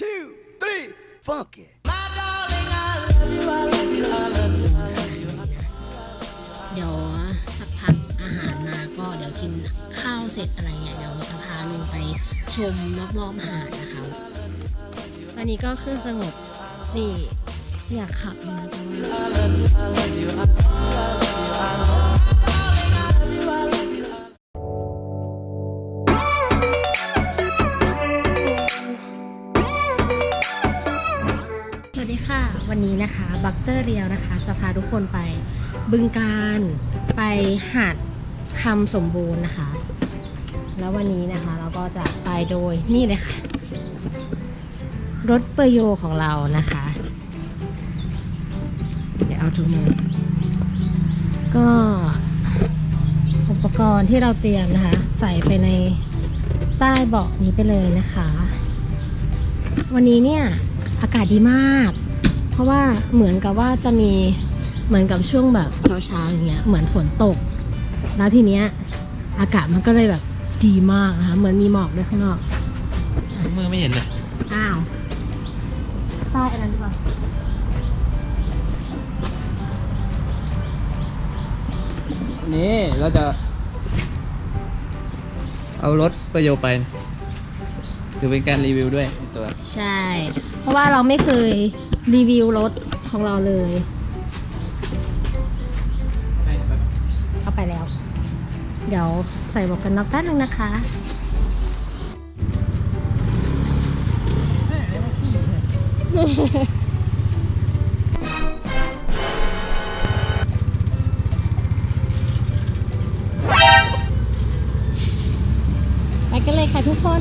two, three, funky. เดี๋ยวสักพักอาหารมาก็เดี๋ยวกินข้าวเสร็จอะไรเงี้ยเดี๋ยวจะพาลงไปชมรอบๆหาดนะคะตอนนี้ก็ขึ้นสงบนี่อยากขับนะแต่ วันนี้นะคะบักเตอร์เรียวนะคะ จะพาทุกคนไปบึงการไปหาดคำสมบูรณ์นะคะ แล้ววันนี้นะคะเราก็จะไปโดยนี่เลยค่ะ รถเปอร์โยของเรานะคะ เดี๋ยวเอาถุงมือก็อุปกรณ์ที่เราเตรียมนะคะ ใส่ไปในใต้เบาะนี้ไปเลยนะคะ วันนี้เนี่ยอากาศดีมาก ราะว่าเหมือนกับว่าจะมีเหมือนกับช่วงแบบเช้าๆอย่างเงี้ยเหมือนฝนตก แล้วทีเนี้ยอากาศมันก็เลยแบบดีมากนะคะเหมือนมีหมอกด้วยข้างนอกมือไม่เห็นเลยอ้าวใต้อันนั้นดีกว่านี่เราจะ เอารถประโยชน์ไปถือเป็นการรีวิวด้วยตัว ใช่ เพราะว่าเราไม่เคย รีวิวรถของเราเลย เอาไปแล้ว เดี๋ยวใส่หมวกกันน็อกแป๊บนึงนะคะไปกันเลยค่ะทุกคน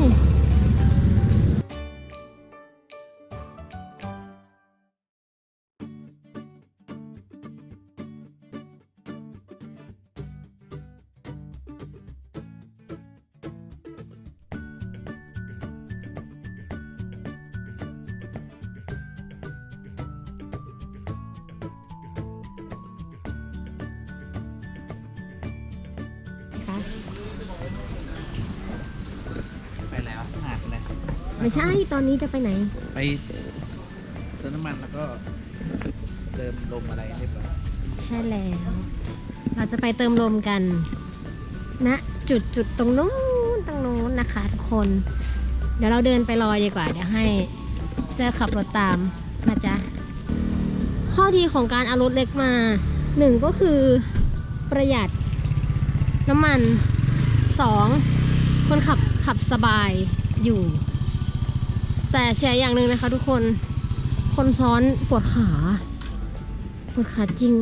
ไม่ใช่ตอนนี้จะไปไหน ไปเติมน้ำมันแล้วก็เติมลมอะไรเรียบร้อยใช่แล้ว เราจะไปเติมลมกันณนะจุดจุดตรงนู้นตรงนู้นนะคะทุกคน เดี๋ยวเราเดินไปรอดีกว่า เดี๋ยวให้เจอขับรถตามนะจ๊ะ ข้อดีของการเอารถเล็กมาหนึ่งก็คือประหยัดน้ำมันสองคนขับขับสบายอยู่ แต่เสียอย่างหนึ่งนะคะทุกคน คนซ้อนปวดขา ปวดขาจริง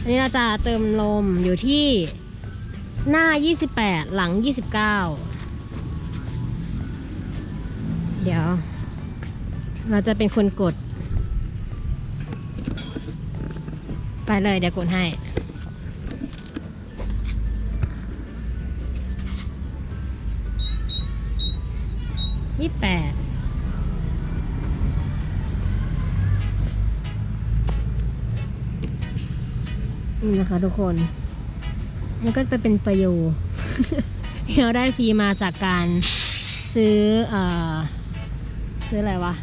อันนี้เราจะเติมลมอยู่ที่หน้า 28 หลัง 29 เดี๋ยว เราจะเป็นคนกด ไปเลยเดี๋ยวกดให้ ยี่แปดนี่นะคะทุกคน นี่ก็จะเป็นประโยชน์ที่เราได้ฟรีมาจากการซื้อ เอ่อ ซื้ออะไรวะ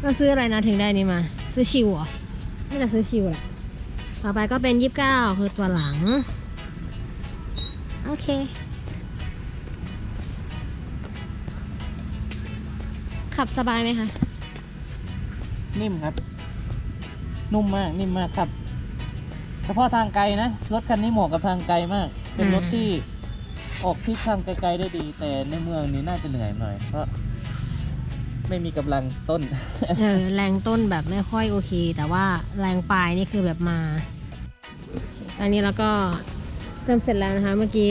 เราซื้ออะไรนะถึงได้นี้มา ซื้อชิวเหรอไม่ได้ซื้อชิวแหละ ต่อไปก็เป็นยี่สิบเก้าคือตัวหลัง โอเค ขับสบายไหมคะ นิ่มครับ นุ่มมากนิ่มมากครับเฉพาะทางไกลนะรถคันนี้เหมาะกับทางไกลมาก เป็นรถอืมที่ออกทริปทางไกลๆได้ดี แต่ในเมืองนี้น่าจะเหนื่อยหน่อย เพราะ ไม่มีกำลังต้นเออแรงต้นแบบไม่ค่อยโอเค แต่ว่าแรงปลายนี่คือแบบมาตอนนี้เราก็เติมเสร็จแล้วนะคะ เมื่อกี้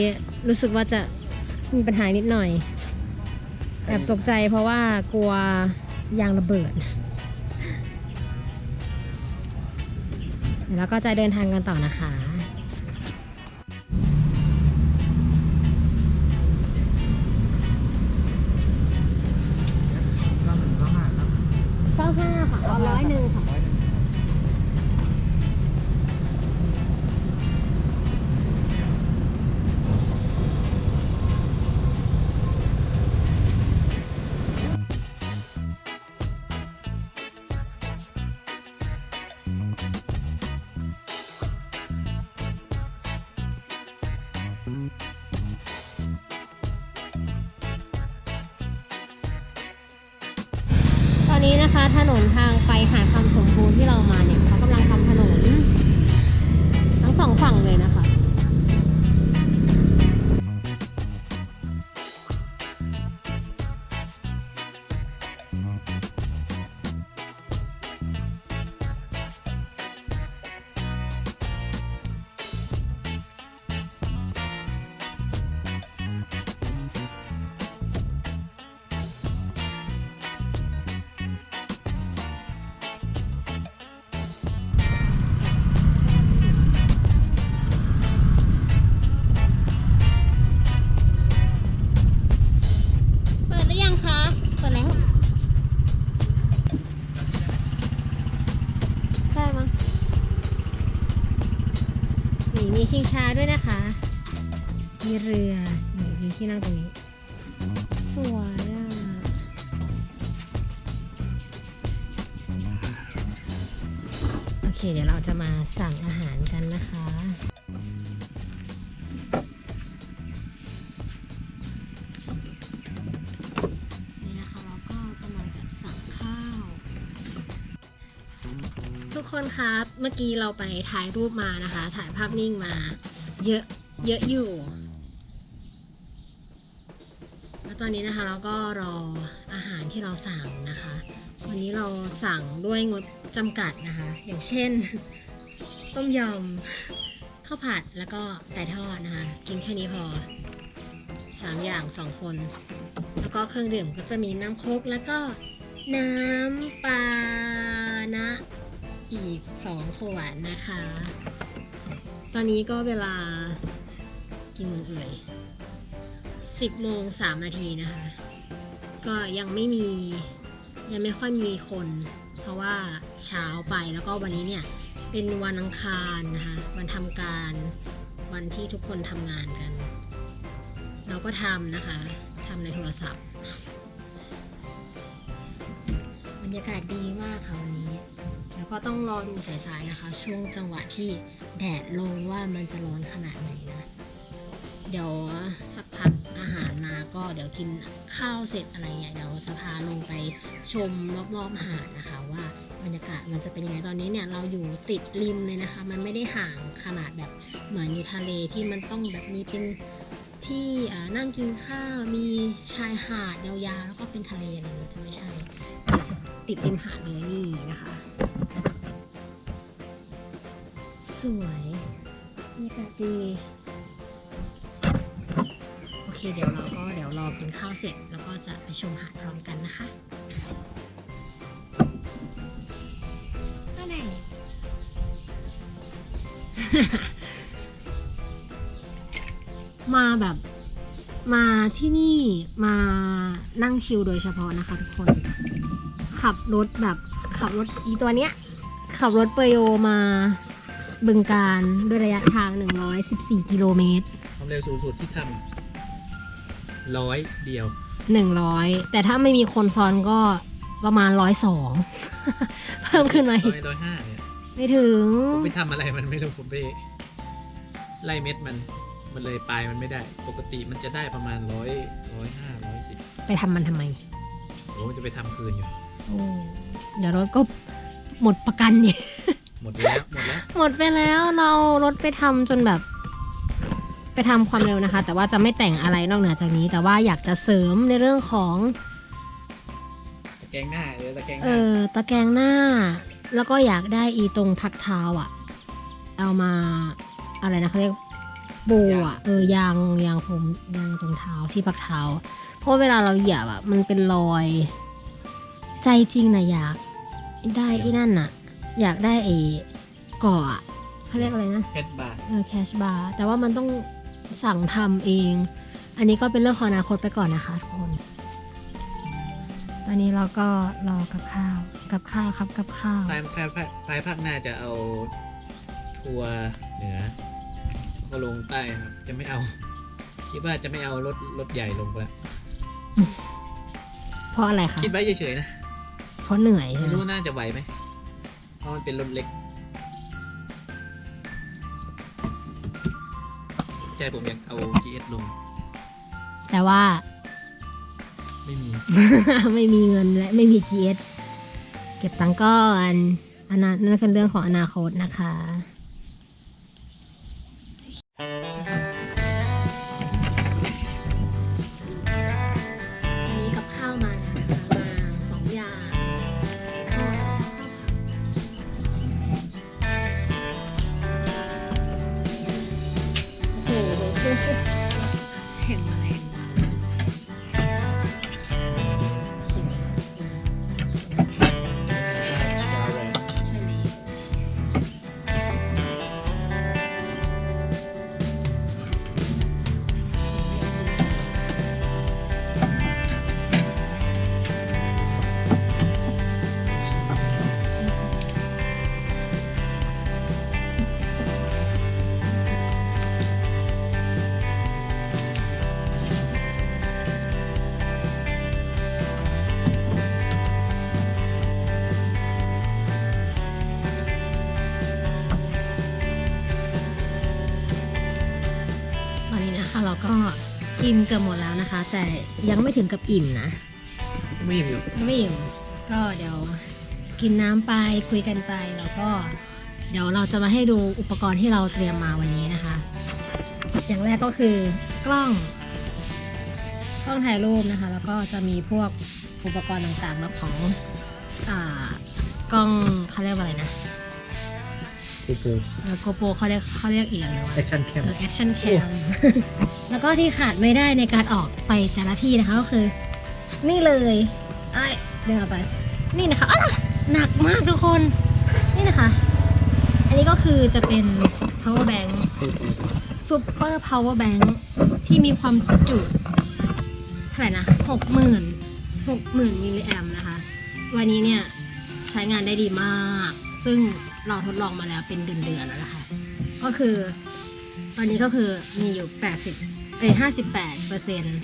รู้สึกว่าจะมีปัญหานิดหน่อย แอบตกใจเพราะว่ากลัวยางระเบิด แล้วก็จะเดินทางกันต่อนะคะ นี้นะคะ ถนนทางไปหาดคำสมบูรณ์ที่เรามาเนี่ยเขากำลังทำถนน ทั้งสองฝั่งเลยนะคะาด้วยนะคะ มีเรือนี่มีที่นั่งตรงนี้ สวยอะโอเค เดี๋ยวเราจะมาสั่งอาหารกันนะคะนี่นะคะเราก็กำลังจะสั่งข้าวทุกคนครับ เมื่อกี้เราไปถ่ายรูปมานะคะ ถ่ายภาพนิ่งมา เยอะเยอะอยู่ แล้วตอนนี้นะคะเราก็รออาหารที่เราสั่งนะคะ วันนี้เราสั่งด้วยงดจำกัดนะคะ อย่างเช่น ต้มยำข้าวผัดแล้วก็ไก่ทอดนะคะ กินแค่นี้พอสามอย่างสองคน แล้วก็เครื่องดื่มก็จะมีน้ำโคกแล้วก็น้ำปลานะอีกสองขวดนะคะ ตอนนี้ก็เวลากี่โมงเอ่ยสิบโมงสามนาทีนะคะ ก็ยังไม่มียังไม่ค่อยมีคน เพราะว่าเช้าไปแล้วก็วันนี้เนี่ยเป็นวันอังคารนะคะวันทำการวันที่ทุกคนทำงานกัน เราก็ทำนะคะทำในโทรศัพท์บรรยากาศดีมากค่ะวันนี้ ก็ต้องรอดูสายๆนะคะ ช่วงจังหวะที่แดดลงว่ามันจะร้อนขนาดไหนนะ เดี๋ยวสักพักอาหารมาก็เดี๋ยวกินข้าวเสร็จอะไรเงี้ยเดี๋ยวจะพาลงไปชมรอบๆหาดนะคะ ว่าบรรยากาศมันจะเป็นยังไงตอนนี้เนี่ยเราอยู่ติดริมเลยนะคะ มันไม่ได้ห่างขนาดแบบเหมือนอยู่ทะเลที่มันต้องแบบมีเป็นที่นั่งกินข้าวมีชายหาดยาวๆแล้วก็เป็นทะเลอะไรเงี้ยไม่ใช่ ติดริมหาดเลยนี่นะคะ สวยบรรยากาศดีโอเค เดี๋ยวเราก็เดี๋ยวรอกินข้าวเสร็จ แล้วก็จะไปชมหาดพร้อมกันนะคะไปไหนมาแบบมาที่นี่มานั่งชิลโดยเฉพาะนะคะทุกคน ขับรถแบบขับรถอีตัวเนี้ย ขับรถเปโยมาบึงการด้วยระยะทาง 114 กิโลเมตร ความเร็วสูงสุดที่ทำร้อยเดียวหนึ่งร้อยแต่ถ้าไม่มีคนซ้อนก็ประมาณร้อยสองเพิ่มขึ้นมาอีกร้อยร้อยห้าเนี่ยไม่ถึง ผมไปทำอะไรมันไม่รู้ผมไปไล่เม็ดมันมันเลยปลายมันไม่ได้ ปกติมันจะได้ประมาณร้อยร้อยห้าร้อยสิบไปทำมันทำไมโอ้จะไปทำคืนอยู่โอ้ เดี๋ยวรถก็หมดประกันเนี่ยหมดแล้วหมดแล้วหมดไปแล้วเรารถไปทำจนแบบ ไปทำความเร็วนะคะ แต่ว่าจะไม่แต่งอะไรนอกเหนือจากนี้ แต่ว่าอยากจะเสริมในเรื่องของตะแกรงหน้าเออตะแกรงหเอน้าอตะแกรงหน้า แล้วก็อยากได้อีตรงพักเท้าอะ เอามาอะไรนะเขาเรียกโบอะเออยางยางผมยางตรงเท้าที่พักเท้า เพราะเวลาเราเหยียบอะมันเป็นรอย ใจจริงนะอยากได้ไอ้นั่นน่ะ อยากได้ไอ้เกาะอะเขาเรียกอะไรนะ แคทบาร์เออแคชบาร์แต่ว่ามันต้องสั่งทำเอง อันนี้ก็เป็นเรื่องของอนาคตไปก่อนนะคะทุกคน ตอนนี้เราก็รอกับข้าว กับข้าวครับกับข้าว ปลายปลายปลายปลายภาคหน้าจะเอาทัวร์เหนือแล้วก็ลงใต้ครับ จะไม่เอา คิดว่าจะไม่เอารถรถใหญ่ลงแล้ว เพราะอะไรคะ คิดไว้เฉยๆนะ เพราะเหนื่อยใช่ไม่ไหมรู้น่าจะไหวไหมเพราะมันเป็นรถเล็ก ใจผมอยากเอา GS ลง แต่ว่า ไม่มี ไม่มีเงินและไม่มี GS ก็บตังค์ก่อนอันนั้นนั่นคือเรื่องของอนาคตนะคะ 哇 กินเกือบหมดแล้วนะคะ แต่ยังไม่ถึงกับอิ่มนะไม่อิ่มอยู่ยังไม่อิ่มก็เดี๋ยวกินน้ำไปคุยกันไปแล้วก็ เดี๋ยวเราจะมาให้ดูอุปกรณ์ที่เราเตรียมมาวันนี้นะคะ อย่างแรกก็คือกล้อง กล้องถ่ายรูปนะคะ แล้วก็จะมีพวกอุปกรณ์ต่างๆแล้วของอ่ากล้องเขาเรียกว่าอะไรนะ กูปูโกโปรเขาเรียกเขาเรียกอีกอย่างหนึงว่าแอคชั่นแคมเออแอคชั่นแคมแล้วก็ที่ขาดไม่ได้ในการออกไปแต่ละที่นะคะก็คือ นี่เลยไอ้ยเดินออกไป นี่นะคะอ้าหนักมากทุกคน นี่นะคะ อันนี้ก็คือจะเป็น power bank super power bank ที่มีความจุเท่าไหร่นะหกหมื่นหกหมื่นมิลลิแอมนะคะ วันนี้เนี่ยใช้งานได้ดีมาก ซึ่ง เราทดลองมาแล้วเป็นเดือนๆแล้วนะคะ ก็คือ ตอนนี้ก็คือมีอยู่ 80 เอ้ย58เปอร์เซ็นต์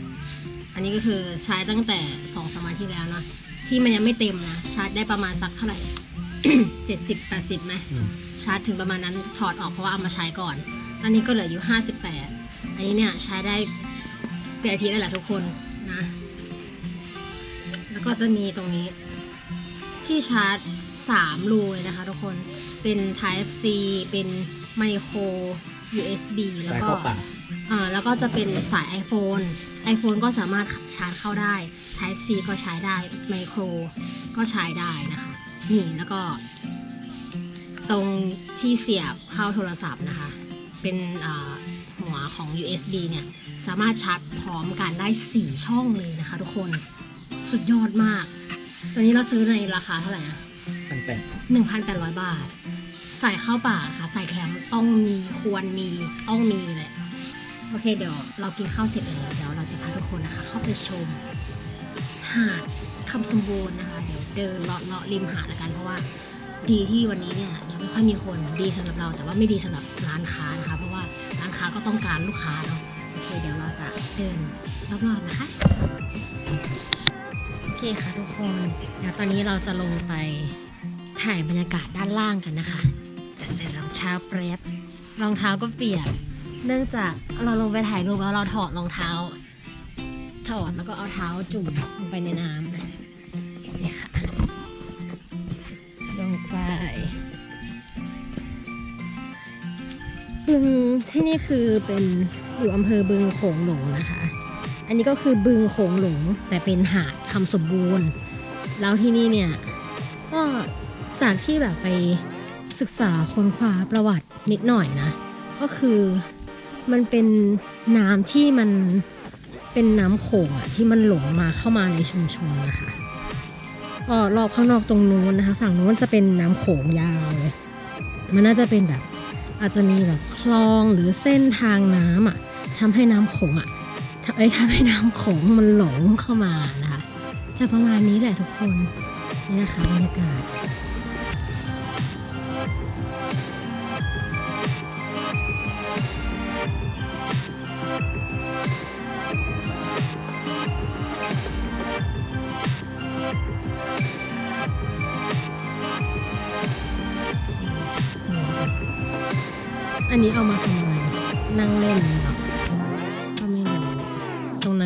อันนี้ก็คือใช้ตั้งแต่สองสามวันที่แล้วเนาะที่มันยังไม่เต็มนะชาร์จได้ประมาณสักเท่าไหร่70 80ไหมอืมชาร์จถึงประมาณนั้นถอดออกเพราะว่าเอามาใช้ก่อน อันนี้ก็เหลืออยู่58อันนี้เนี่ยใช้ได้เป็นอาทิตย์แล้วแหละทุกคนนะ แล้วก็จะมีตรงนี้ ที่ชาร์จ3รูเลยนะคะทุกคน เป็น Type C เป็น Micro USB แล้วสายก็เข้าปากอ่าแล้วก็จะเป็นสาย iPhone iPhone ก็สามารถชาร์จเข้าได้ Type C ก็ใช้ได้ Micro ก็ใช้ได้นะคะ นี่แล้วก็ ตรงที่เสียบเข้าโทรศัพท์นะคะ เป็นอ่าหัวของ USB เนี่ย สามารถชาร์จพร้อมกันได้ 4 ช่องเลยนะคะทุกคน สุดยอดมาก ตัวนี้เราซื้อในราคาเท่าไหร่นะ พันแปด1,800 บาท ใส่เข้าป่าค่ะ ใส่แคมป์ต้องมีควรมีต้องมีแหละโอเคเดี๋ยวเรากินข้าวเสร็จแล้วเดี๋ยวเราจะพาทุกคนนะคะ เข้าไปชม หาดคำสมบูรณ์นะคะ เดี๋ยวเดินเลาะเลาะริมหาดละกันเพราะว่าดีที่วันนี้เนี่ยยังไม่ค่อยมีคนดีสำหรับเรา แต่ว่าไม่ดีสำหรับร้านค้านะคะ เพราะว่าร้านค้าก็ต้องการลูกค้าเนาะโอเคเดี๋ยวเราจะเดินรอบๆนะคะโอเคค่ะทุกคนเดี๋ยวตอนนี้เราจะลงไป ถ่ายบรรยากาศด้านล่างกันนะคะแต่ใส่รองเท้าเปรสรองเท้าก็เปียก เนื่องจากเราลงไปถ่ายรูปแล้วเราถอดรองเท้า ถอดแล้วก็เอาเท้าจุ่มลงไปในน้ำนี่ค่ะ ลงไปบึงที่นี่คือเป็นอยู่อำเภอบึงโขงหลงนะคะ อันนี้ก็คือบึงโขงหลงแต่เป็นหาดคำสมบูรณ์ แล้วที่นี่เนี่ยก็ จากที่แบบไปศึกษาค้นคว้าประวัตินิดหน่อยนะ ก็คือมันเป็นน้ำที่มันเป็นน้ำโขงอะที่มันหลงมาเข้ามาในชุมชนนะคะก็รอบข้างนอกตรงนู้นนะคะ ฝั่งนู้นจะเป็นน้ำโขงยาวเลย มันน่าจะเป็นแบบอาจจะมีแบบคลองหรือเส้นทางน้ำอะทำให้น้ำโขงอะทำไอ้ทำให้น้ำโขงมันหลงเข้ามานะคะจะประมาณนี้แหละทุกคนนี่นะคะบรรยากาศ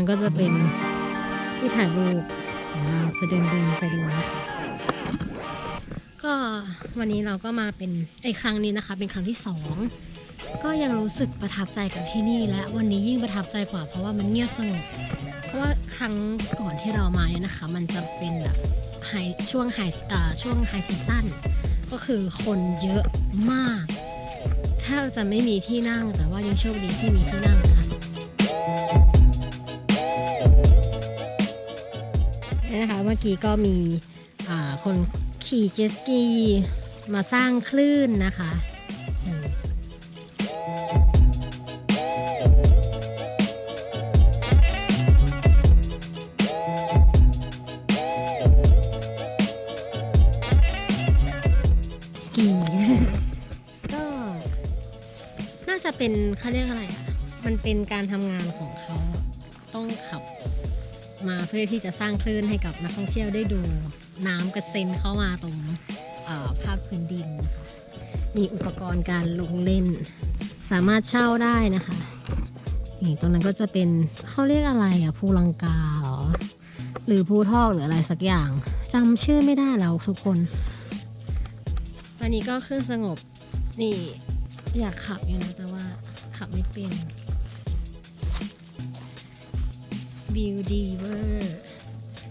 นั้นก็จะเป็นที่ถ่ายรูปเดี๋ยวเราจะเดินเดินไปดูนะคะก็วันนี้เราก็มาเป็นไอ้ครั้งนี้นะคะ เป็นครั้งที่สองก็ยังรู้สึกประทับใจกับที่นี่และวันนี้ยิ่งประทับใจกว่า เพราะว่ามันเงียบสงบเพราะว่าครั้งก่อนที่เรามาเนี่ยนะคะ มันจะเป็นแบบไฮช่วงไฮเอ่อช่วงไฮซีซั่นก็คือคนเยอะมากแทบจะไม่มีที่นั่งแต่ว่ายังโชคดีที่มีที่นั่งนะ นะคะเมื่อกี้ก็มีคนขี่เจสกีมาสร้างคลื่นนะคะกีก็น่าจะเป็นเขาเรียกอะไรอะ มันเป็นการทำงานของเขาต้องขับ มาเพื่อที่จะสร้างคลื่นให้กับนักท่องเที่ยวได้ดูน้ำกระเซ็นเข้ามาตรงภาคพื้นดินนะคะมีอุปกรณ์การลงเล่น สามารถเช่าได้นะคะนี่ตรงนั้นก็จะเป็นเขาเรียกอะไรอะภูลังกาเหรอหรือภูทอกหรืออะไรสักอย่างจำชื่อไม่ได้แล้วทุกคน ตอนนี้ก็ขึ้นสงบนี่อยากขับอยู่นะแต่ว่าขับไม่เป็น วิวดีเวอร์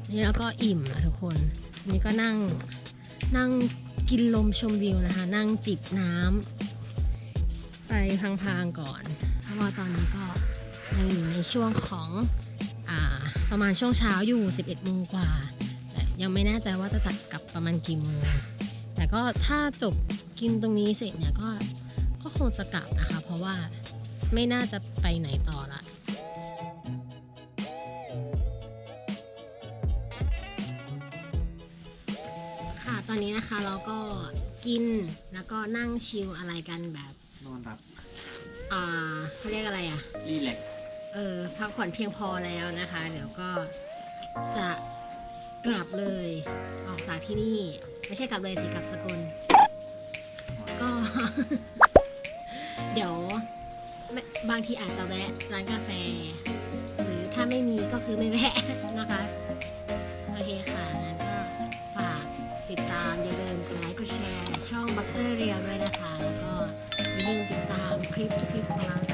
นี่แล้วก็อิ่มนะทุกคน นี่ก็นั่งนั่งกินลมชมวิวนะคะ นั่งจิบน้ำไปพางๆก่อน เพราะว่าตอนนี้ก็ยังอยู่ในช่วงของอประมาณช่วงเช้าอยู่ 11โมงกว่าแต่ยังไม่แน่ใจว่าจะตัดกลับประมาณกี่โมงแต่ก็ถ้าจบกินตรงนี้เสร็จเนี่ยก็ก็คงจะกลับนะคะ เพราะว่าไม่น่าจะไปไหนต่อละ อนนี้นะคะเราก็กินแล้วก็นั่งชิลอะไรกันแบบนอนหลับอ่าเขาเรียกอะไรอะรีแลกซ์เออพักผ่อนเพียงพอแล้วนะคะ เดี๋ยวก็จะกลับเลยออกจากที่นี่ ไม่ใช่กลับเลยสิกลับสกลก็ เดี๋ยวไม่บางทีอาจจะแวะร้านกาแฟ หรือถ้าไม่มีก็คือไม่แวะนะคะ โอเคค่ะงั้นก็ฝาก ติดตาม อย่าลืมกดไลค์กดแชร์ ช่องบัคเตอร์เรียด้วยนะคะ แล้วก็อย่าลืมติดตามคลิปทุกคลิปของเรา